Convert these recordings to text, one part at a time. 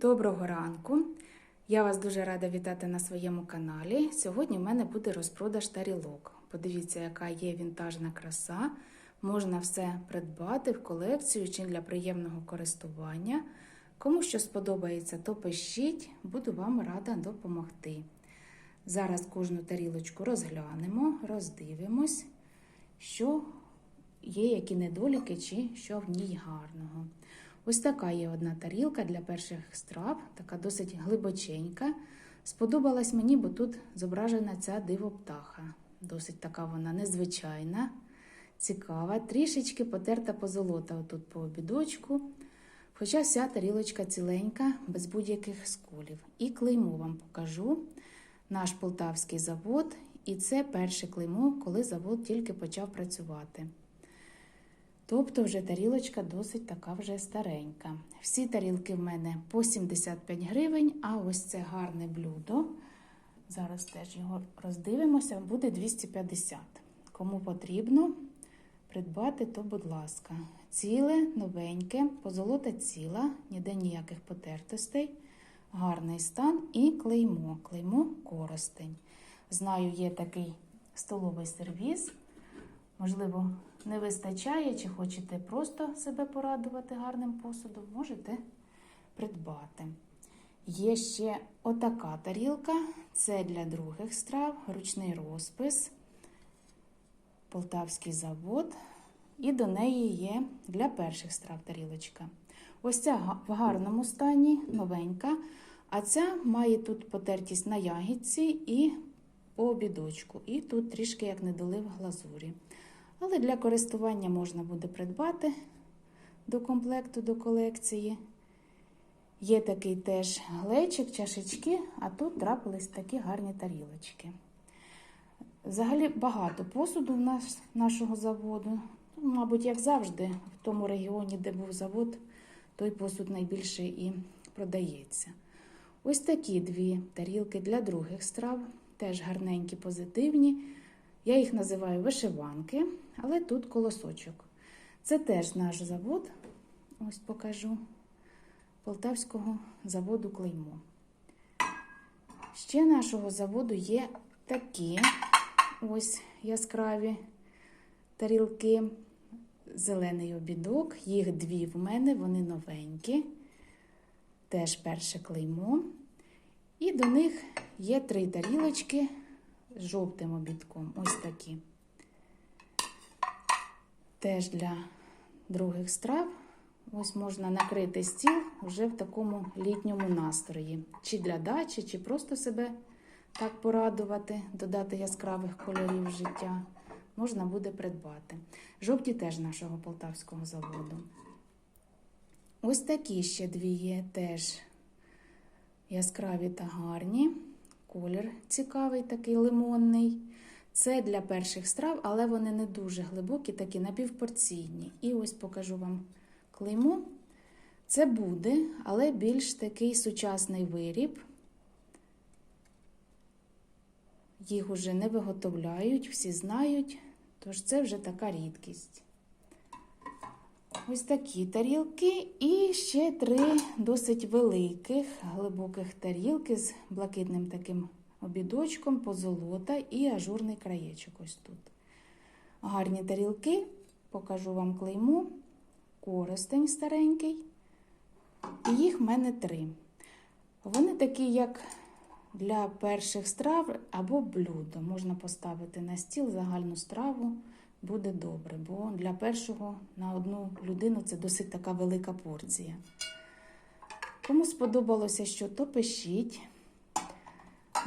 Доброго ранку! Я вас дуже рада вітати на своєму каналі. Сьогодні в мене буде розпродаж тарілок. Подивіться, яка є вінтажна краса. Можна все придбати в колекцію чи для приємного користування. Кому що сподобається, то пишіть, буду вам рада допомогти. Зараз кожну тарілочку розглянемо, роздивимось, що є які недоліки чи що в ній гарного. Ось така є одна тарілка для перших страв, така досить глибоченька. Сподобалась мені, бо тут зображена ця диво-птаха. Досить така вона незвичайна, цікава, трішечки потерта позолота отут по обідочку. Хоча вся тарілочка ціленька, без будь-яких сколів. І клеймо вам покажу наш полтавський завод. І це перше клеймо, коли завод тільки почав працювати. Тобто вже тарілочка досить така вже старенька. Всі тарілки в мене по 75 гривень, а ось це гарне блюдо. Зараз теж його роздивимося, буде 250. Кому потрібно придбати, то будь ласка. Ціле, новеньке, позолота ціла, ніде ніяких потертостей, гарний стан і клеймо. Клеймо коростень. Знаю, є такий столовий сервіс. Можливо, не вистачає, чи хочете просто себе порадувати гарним посудом, можете придбати. Є ще отака тарілка, це для других страв, ручний розпис, Полтавський завод. І до неї є для перших страв тарілочка. Ось ця в гарному стані, новенька. А ця має тут потертість на ягідці і по обідочку. І тут трішки як недолив глазурі. Але для користування можна буде придбати до комплекту, до колекції. Є такий теж глечик, чашечки, а тут трапились такі гарні тарілочки. Взагалі багато посуду в нас, нашого заводу. Ну, Мабуть, як завжди, в тому регіоні, де був завод, той посуд найбільше і продається. Ось такі дві тарілки для других страв, теж гарненькі, позитивні. Я їх називаю вишиванки, але тут колосочок. Це теж наш завод, ось покажу, Полтавського заводу клеймо. Ще нашого заводу є такі ось яскраві тарілки, зелений обідок. Їх дві в мене, вони новенькі. Теж перше клеймо. І до них є три тарілочки з жовтим обідком. Ось такі. Теж для других страв. Ось можна накрити стіл вже в такому літньому настрої. Чи для дачі, чи просто себе так порадувати, додати яскравих кольорів життя. Можна буде придбати. Жовті теж нашого полтавського заводу. Ось такі ще дві є теж яскраві та гарні. Колір цікавий, такий лимонний. Це для перших страв, але вони не дуже глибокі, такі напівпорційні. І ось покажу вам клеймо. Це буде, але більш такий сучасний виріб. Їх уже не виготовляють, всі знають, тож це вже така рідкість. Ось такі тарілки і ще три досить великих, глибоких тарілки з блакитним таким обідочком, позолота і ажурний краєчок ось тут. Гарні тарілки, покажу вам клеймо, користень старенький. І їх в мене три. Вони такі, як для перших страв або блюдо. Можна поставити на стіл загальну страву буде добре, бо для першого на одну людину це досить така велика порція. Кому сподобалося, що то пишіть.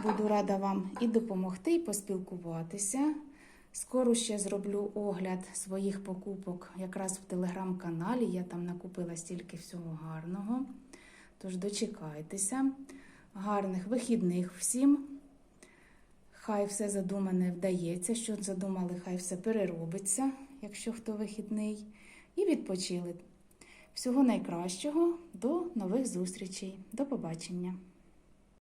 Буду рада вам і допомогти, і поспілкуватися. Скоро ще зроблю огляд своїх покупок якраз в телеграм-каналі. Я там накупила стільки всього гарного. Тож дочекайтеся. Гарних вихідних всім. Хай все задумане вдається, що задумали, хай все переробиться, якщо хто вихідний, і відпочили. Всього найкращого, до нових зустрічей. До побачення!